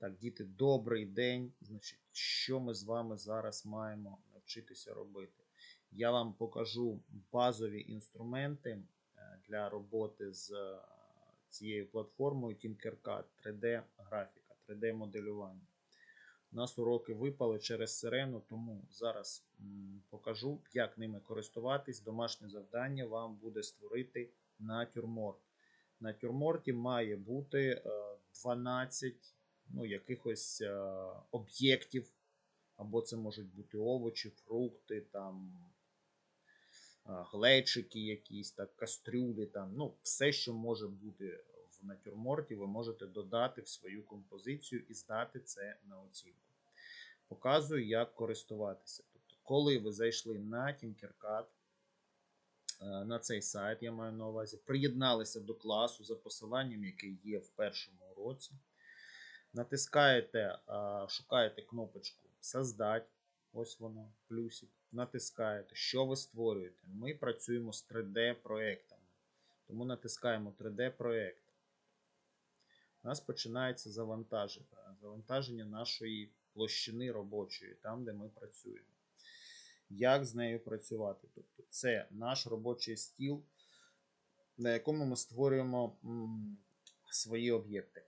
Так, діти, добрий день. Значить, що ми з вами зараз маємо навчитися робити? Я вам покажу базові інструменти е, для роботи з е, цією платформою Tinkercad 3D графіка, 3D моделювання. У нас уроки випали через сирену, тому зараз покажу, як ними користуватись. Домашнє завдання вам буде створити натюрморт. На тюрморті має бути е, 12 ну, якихось е, об'єктів, або це можуть бути овочі, фрукти, там, е, глечики якісь, так, кастрюлі, там, ну, все, що може бути в натюрморті, ви можете додати в свою композицію і здати це на оцінку. Показую, як користуватися. Тобто, коли ви зайшли на Tinkercad, е, на цей сайт, я маю на увазі, приєдналися до класу за посиланням, яке є в першому уроці. Натискаєте, шукаєте кнопочку Создать. Ось вона, плюсик. Натискаєте, що ви створюєте. Ми працюємо з 3D-проектами. Тому натискаємо 3D-проект. У нас починається завантаження, завантаження нашої площини робочої, там, де ми працюємо. Як з нею працювати? Тобто, це наш робочий стіл, на якому ми створюємо свої об'єкти.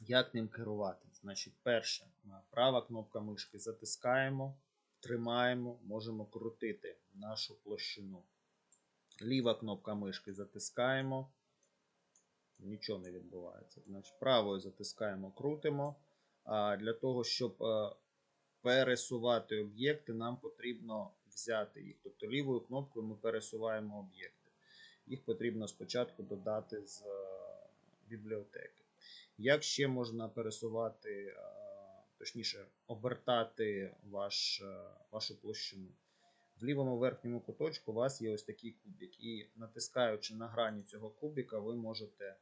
Як ним керувати? Значить, перше, права кнопка мишки затискаємо, тримаємо, можемо крутити нашу площину. Ліва кнопка мишки затискаємо, нічого не відбувається. Значить, правою затискаємо, крутимо. А для того, щоб е, пересувати об'єкти, нам потрібно взяти їх. Тобто лівою кнопкою ми пересуваємо об'єкти. Їх потрібно спочатку додати з е, бібліотеки. Як ще можна пересувати, е, точніше, обертати ваш, е, вашу площину? В лівому верхньому куточку у вас є ось такий кубик. І натискаючи на грані цього кубика, ви можете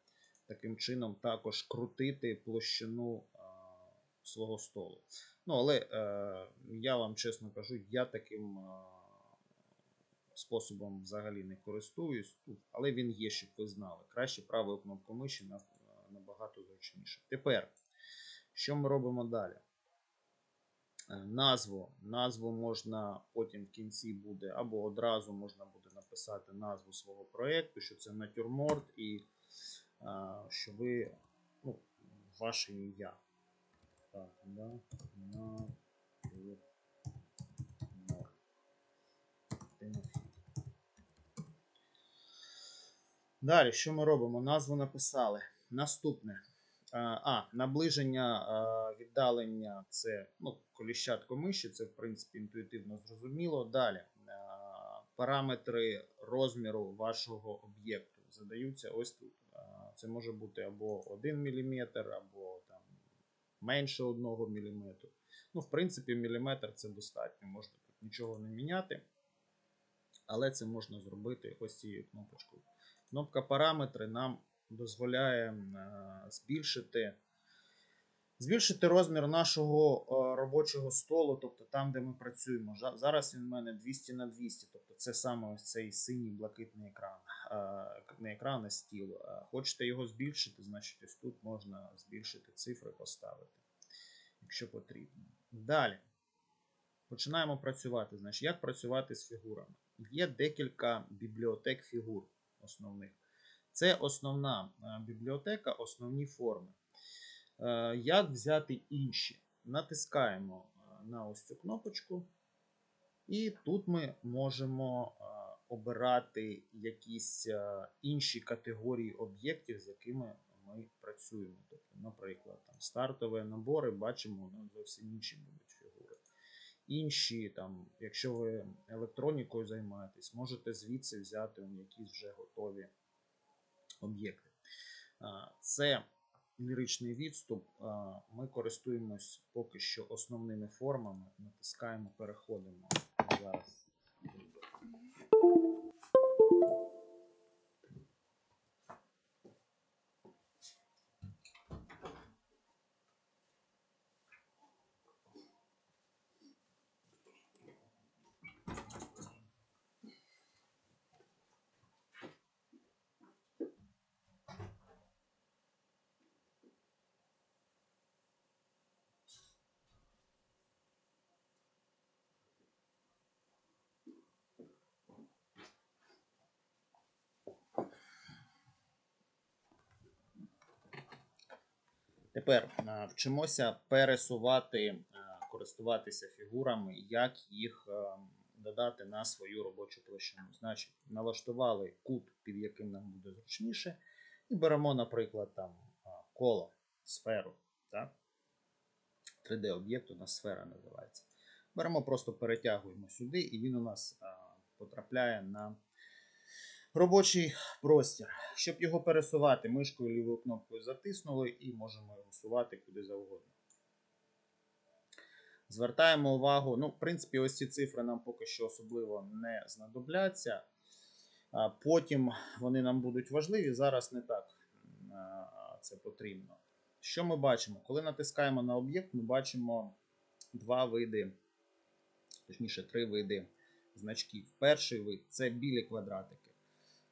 таким чином також крутити площину е, свого столу. Ну, але я вам чесно кажу, я таким способом взагалі не користуюсь але він є, щоб ви знали. Краще правою кнопкою миші набагато зручніше. Тепер, що ми робимо далі? Е, Назву. Назву можна потім в кінці буде, або одразу можна буде написати назву свого проєкту, що це натюрморт, і е, що ви ну, ваше ім'я. Так, да, натюрморт. Далі, що ми робимо? Назву написали. Наступне. А, наближення, віддалення це ну, коліщатко миші, це в принципі інтуїтивно зрозуміло. Далі. Параметри розміру вашого об'єкту задаються ось тут. Це може бути або 1 мм, або там, менше 1 мм. Ну, в принципі, міліметр це достатньо, можна тут нічого не міняти. Але це можна зробити ось цією кнопочкою. Кнопка параметри нам дозволяє е, збільшити, збільшити розмір нашого е, робочого столу, тобто там, де ми працюємо. Зараз він в мене 200 на 200, тобто це саме ось цей синій блакитний екран. Е, Не екран, а стіл. Хочете його збільшити, значить ось тут можна збільшити цифри, поставити, якщо потрібно. Далі. Починаємо працювати. Значить, як працювати з фігурами? Є декілька бібліотек фігур основних. Це основна е, бібліотека, основні форми. Е, Як взяти інші? Натискаємо е, на ось цю кнопочку, і тут ми можемо обирати якісь інші категорії об'єктів, з якими ми працюємо. Тобто, наприклад, там, стартові набори, бачимо, ну, зовсім інші будуть фігури. Інші, там, якщо ви електронікою займаєтесь, можете звідси взяти якісь вже готові об'єкти. Це ліричний відступ. Ми користуємось поки що основними формами. Натискаємо, переходимо. Зараз. Тепер вчимося пересувати, користуватися фігурами, як їх додати на свою робочу площину. Значить, налаштували кут, під яким нам буде зручніше, і беремо, наприклад, там коло, сферу. Так? 3D-об'єкт у нас сфера називається. Беремо, просто перетягуємо сюди, і він у нас потрапляє на робочий простір. Щоб його пересувати, мишкою лівою кнопкою затиснули і можемо його сувати куди завгодно. Звертаємо увагу, ну, в принципі, ось ці цифри нам поки що особливо не знадобляться. Потім вони нам будуть важливі, зараз не так це потрібно. Що ми бачимо? Коли натискаємо на об'єкт, ми бачимо два види, точніше, три види значків. Перший вид це білі квадратики.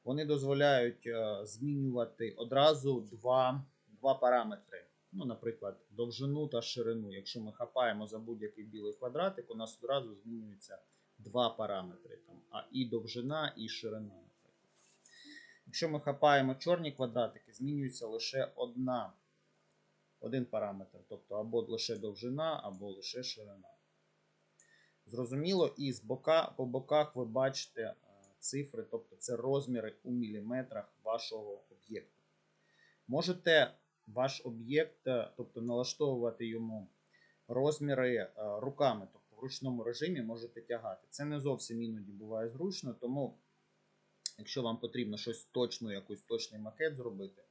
Вони дозволяють е, змінювати одразу два, два параметри. Ну, наприклад, довжину та ширину. Якщо ми хапаємо за будь-який білий квадратик, у нас одразу змінюються два параметри. Там, а і довжина, і ширина. Наприклад. Якщо ми хапаємо чорні квадратики, змінюється лише одна, один параметр, тобто або лише довжина, або лише ширина. Зрозуміло, і з бока, по боках ви бачите цифри, тобто це розміри у міліметрах вашого об'єкту. Можете ваш об'єкт, е, тобто налаштовувати йому розміри е, руками, тобто в ручному режимі можете тягати. Це не зовсім іноді буває зручно, тому, якщо вам потрібно щось точно, якийсь точний макет зробити,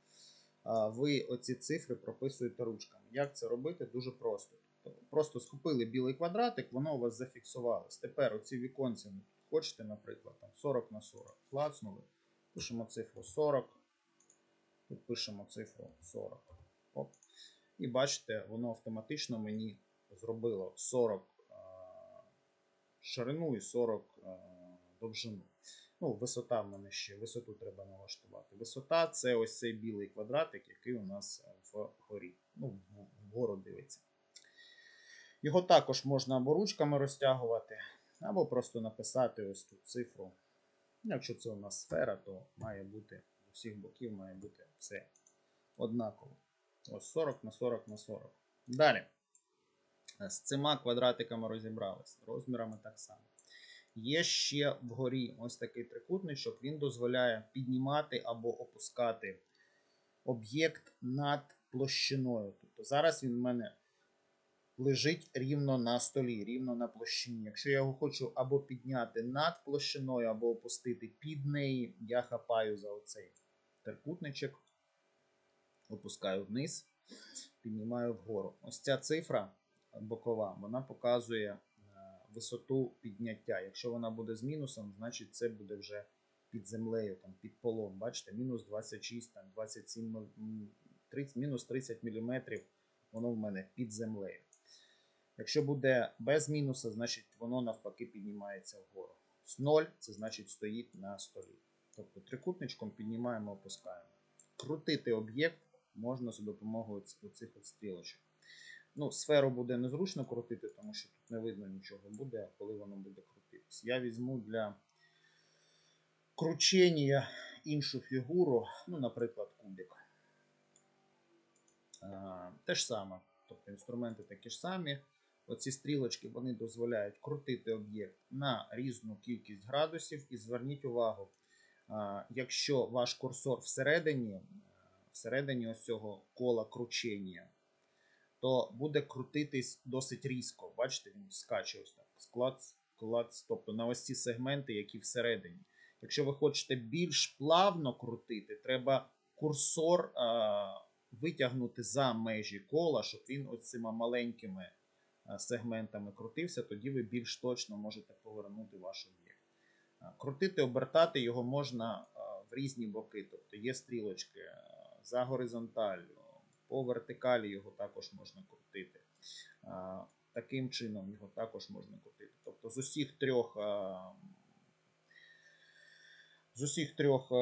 ви оці цифри прописуєте ручками. Як це робити? Дуже просто. Тобто Просто схопили білий квадратик, воно у вас зафіксувалось. Тепер оці віконці, хочете, наприклад, там 40 на 40, клацнули, пишемо цифру 40, тут пишемо цифру 40. Оп. І бачите, воно автоматично мені зробило 40 а, ширину і 40 а, довжину. Ну, висота в мене ще, висоту треба налаштувати. Висота це ось цей білий квадратик, який у нас вгорі. Ну, вгору дивиться. Його також можна або ручками розтягувати, або просто написати ось тут цифру. Якщо це у нас сфера, то має бути з усіх боків має бути все однаково. Ось 40 на 40 на 40. Далі. З цими квадратиками розібралися. Розмірами так само. Є ще вгорі ось такий трикутничок, він дозволяє піднімати або опускати об'єкт над площиною. Тобто зараз він в мене лежить рівно на столі, рівно на площині. Якщо я його хочу або підняти над площиною, або опустити під неї, я хапаю за оцей трикутничок, опускаю вниз, піднімаю вгору. Ось ця цифра бокова, вона показує е, висоту підняття. Якщо вона буде з мінусом, значить це буде вже під землею, там, під полом. Бачите, мінус 26, там, 27, 30, мінус 30 мм, воно в мене під землею. Якщо буде без мінуса, значить воно навпаки піднімається вгору. З 0 це значить стоїть на столі. Тобто трикутничком піднімаємо, опускаємо. Крутити об'єкт можна за допомогою оцих стрілочок. Ну, сферу буде незручно крутити, тому що тут не видно нічого буде, коли воно буде крутитись. Я візьму для кручення іншу фігуру, ну, наприклад, кубик. Те ж саме. Тобто інструменти такі ж самі. Оці стрілочки вони дозволяють крутити об'єкт на різну кількість градусів. І зверніть увагу, якщо ваш курсор всередині, е, всередині ось цього кола кручення, то буде крутитись досить різко. Бачите, він скаче ось так. Клац, клац, тобто на ось ці сегменти, які всередині. Якщо ви хочете більш плавно крутити, треба курсор а, витягнути за межі кола, щоб він ось маленькими сегментами крутився, тоді ви більш точно можете повернути ваш об'єкт. Крутити, обертати його можна в різні боки, тобто є стрілочки за горизонталлю, по вертикалі його також можна крутити. Таким чином його також можна крутити. Тобто з усіх трьох з усіх трьох, е,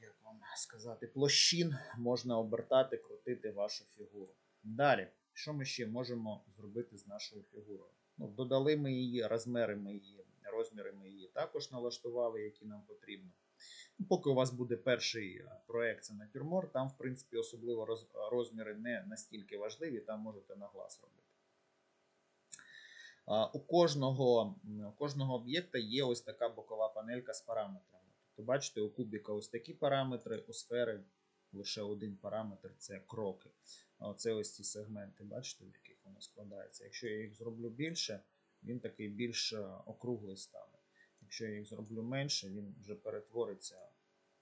як вам сказати, площин можна обертати, крутити вашу фігуру. Далі, що ми ще можемо зробити з нашою фігурою? Ну, додали ми її, розміри ми її, розміри ми її також налаштували, які нам потрібно. Ну, Поки у вас буде перший е, проект, це натюрморт, там, в принципі, особливо роз- розміри не настільки важливі, там можете на глаз робити. А, У кожного, у кожного об'єкта є ось така бокова панелька з параметрами. Тобто, бачите, у кубіка ось такі параметри, у сфери лише один параметр це кроки. Оце ось ці сегменти, бачите, в яких воно складається. Якщо я їх зроблю більше, він такий більш е, округлий стане. Якщо я їх зроблю менше, він вже перетвориться.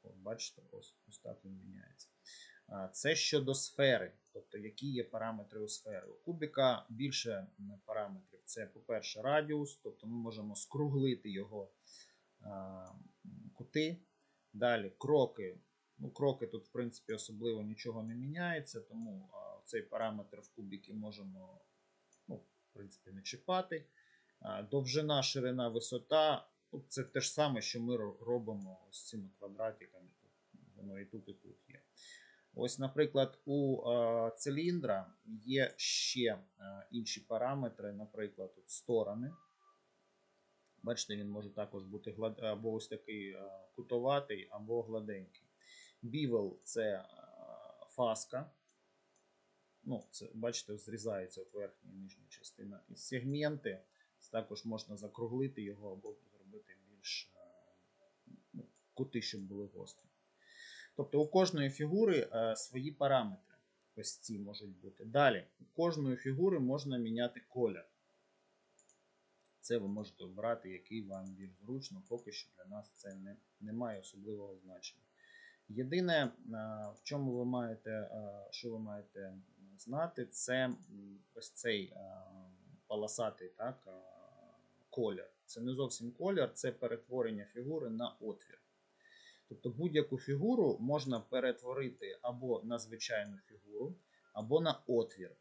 От, бачите, ось, ось так він міняється. Це щодо сфери, тобто які є параметри у сфери. У кубіка більше параметрів. Це, по-перше, радіус, тобто ми можемо скруглити його кути. Далі кроки. Ну, кроки тут, в принципі, особливо нічого не міняється, тому цей параметр в кубіки можемо, ну, в принципі, не чіпати. Довжина, ширина, висота. Ну, це те ж саме, що ми робимо з цими квадратиками. Воно і тут, і тут є. Ось, наприклад, у циліндра є ще інші параметри, наприклад, тут сторони. Бачите, він може також бути глад... або ось такий кутоватий, або гладенький. Бівел це фаска. Ну, це, бачите, зрізається от верхня і нижня частина. І сегменти також можна закруглити його або зробити більш е, ну, кути, щоб були гострі. Тобто у кожної фігури е, свої параметри. Ось ці можуть бути. Далі, у кожної фігури можна міняти колір. Це ви можете обрати, який вам більш зручно, поки що для нас це не, не має особливого значення. Єдине, е, в чому ви маєте, е, що ви маєте знати, це ось цей е, полосатий так, е, колір. Це не зовсім колір, це перетворення фігури на отвір. Тобто будь-яку фігуру можна перетворити або на звичайну фігуру, або на отвір.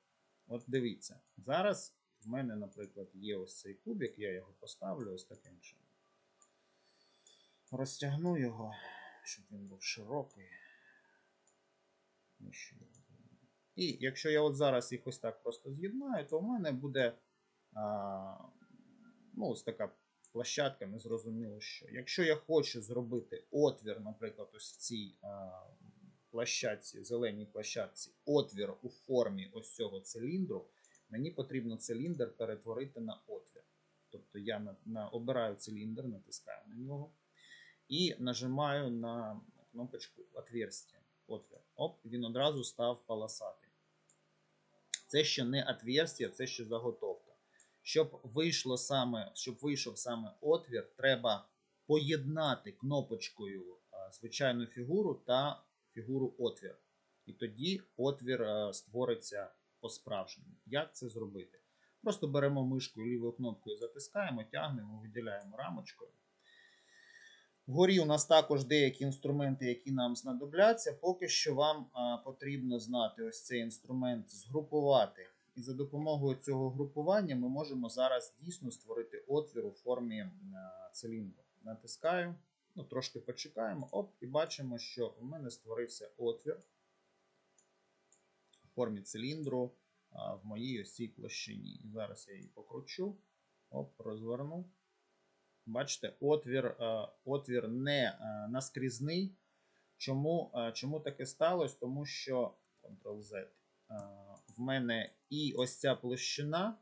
От дивіться, зараз в мене, наприклад, є ось цей кубик, я його поставлю ось таким чином. Розтягну його, щоб він був широкий. Ще. І якщо я от зараз їх ось так просто з'єднаю, то в мене буде а, ну, ось така площадка, незрозуміло що. Якщо я хочу зробити отвір, наприклад, ось в цій а, площадці, зеленій площадці, отвір у формі ось цього циліндру, мені потрібно циліндр перетворити на отвір. Тобто я на, на, обираю циліндр, натискаю на нього і нажимаю на кнопочку отверстие. Отвір. Оп, він одразу став полосатий. Це ще не отверстие, це ще заготовка. Щоб вийшло саме, щоб вийшов саме отвір, треба поєднати кнопочкою звичайну фігуру та фігуру отвір. І тоді отвір створиться по-справжньому. Як це зробити? Просто беремо мишкою лівою кнопкою, затискаємо, тягнемо, виділяємо рамочкою. Вгорі у нас також деякі інструменти, які нам знадобляться. Поки що вам потрібно знати ось цей інструмент згрупувати. І за допомогою цього групування ми можемо зараз дійсно створити отвір у формі циліндру. Натискаю, ну, трошки почекаємо, оп, і бачимо, що у мене створився отвір в формі циліндру в моїй ось цій площині. І зараз я її покручу, оп, розверну. Бачите, отвір, е, отвір не е, наскрізний. Чому, е, чому таке сталося? Тому що Ctrl-Z. В мене і ось ця площина,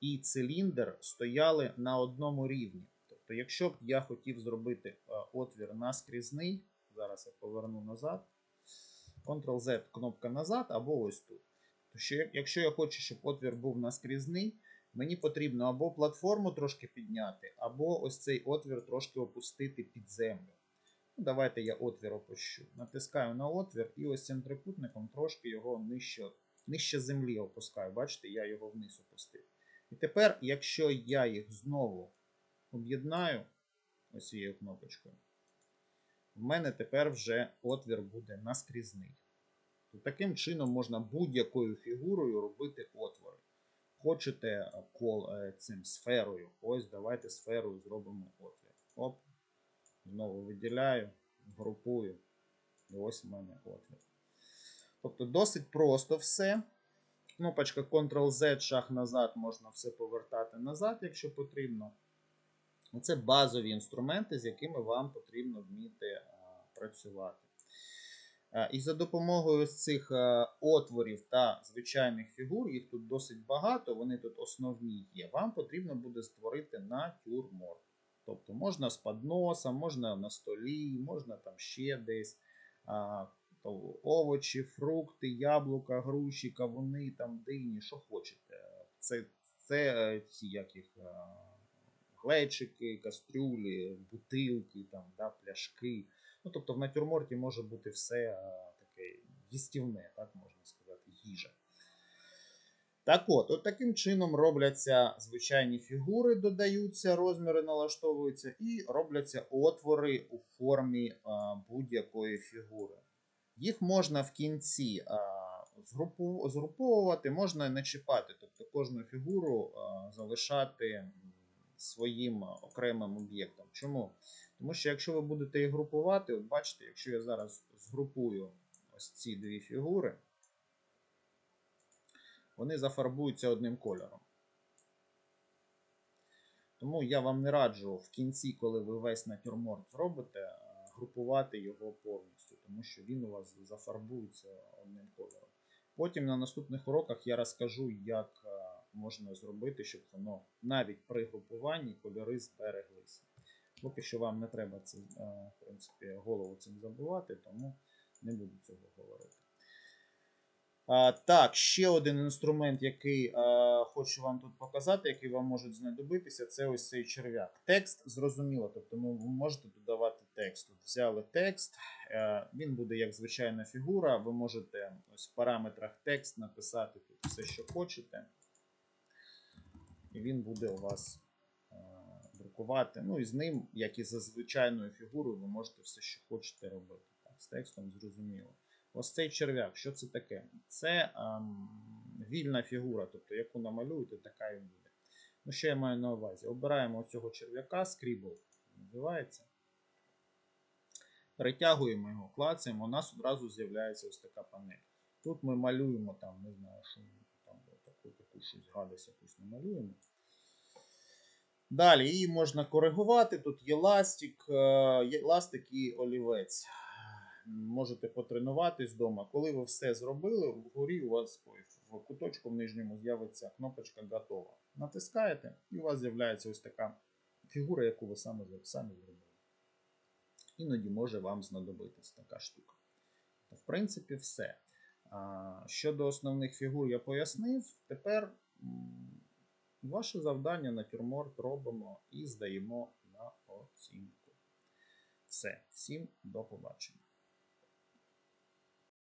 і циліндр стояли на одному рівні. Тобто, якщо б я хотів зробити отвір наскрізний, зараз я поверну назад. Ctrl-Z, кнопка назад, або ось тут. Якщо я хочу, щоб отвір був наскрізний, мені потрібно або платформу трошки підняти, або ось цей отвір трошки опустити під землю. Ну, давайте я отвір опущу. Натискаю на отвір і ось цим трикутником трошки його нижче, нижче землі опускаю. Бачите, я його вниз опустив. І тепер, якщо я їх знову об'єднаю ось цією кнопочкою, в мене тепер вже отвір буде наскрізний. То таким чином можна будь-якою фігурою робити отвори. Хочете е, кол е, цим сферою. Ось давайте сферою зробимо отвір. Оп. Знову виділяю, групую. І ось в мене отвір. Тобто досить просто все. Кнопочка Ctrl-Z, шаг назад, можна все повертати назад, якщо потрібно. Це базові інструменти, з якими вам потрібно вміти е, працювати. Е, І за допомогою ось цих е, отворів та звичайних фігур, їх тут досить багато, вони тут основні є. Вам потрібно буде створити натюрморт. Тобто можна з подноса, можна на столі, можна там ще десь. Овочі, фрукти, яблука, груші, кавуни, там дині, що хочете. Це, це е, ці як їх, глечики, кастрюлі, бутилки, там, да, пляшки. Ну, тобто в натюрморті може бути все а, таке їстівне, так можна сказати, їжа. Так от, от таким чином робляться звичайні фігури, додаються, розміри налаштовуються, і робляться отвори у формі а, будь-якої фігури. Їх можна в кінці згрупу- згруповувати, можна не чіпати, тобто кожну фігуру залишати своїм окремим об'єктом. Чому? Тому що якщо ви будете їх групувати, от бачите, якщо я зараз згрупую ось ці дві фігури, вони зафарбуються одним кольором. Тому я вам не раджу в кінці, коли ви весь натюрморт зробите, е, групувати його повністю, тому що він у вас зафарбується одним кольором. Потім на наступних уроках я розкажу, як е, можна зробити, щоб воно навіть при групуванні кольори збереглися. Поки що вам не треба цим, е, в принципі, голову цим забувати, тому не буду цього говорити. А, так, ще один інструмент, який а, хочу вам тут показати, який вам може знадобитися, це ось цей черв'як. Текст зрозуміло, тобто ну, ви можете додавати текст. Взяли текст, е, він буде як звичайна фігура. Ви можете ось в параметрах текст написати тут все, що хочете. І він буде у вас е, друкувати. Ну і з ним, як і за звичайною фігурою, ви можете все, що хочете робити. Так, з текстом зрозуміло. Ось цей черв'як, що це таке? Це ем, вільна фігура, тобто яку намалюєте, така і буде. Ну, що я маю на увазі? Обираємо цього черв'яка, Scribble називається. Перетягуємо його, клацаємо, у нас одразу з'являється ось така панель. Тут ми малюємо там, не знаю, що ми там таку, таку щось гадость якусь намалюємо. Далі її можна коригувати. Тут є ластик, е, ластик і олівець можете потренуватись вдома. Коли ви все зробили, вгорі у вас в куточку в нижньому з'явиться кнопочка готова. Натискаєте, і у вас з'являється ось така фігура, яку ви самі, самі зробили. Іноді може вам знадобитись така штука. В принципі, все. Щодо основних фігур я пояснив. Тепер ваше завдання натюрморт робимо і здаємо на оцінку. Все, всім до побачення.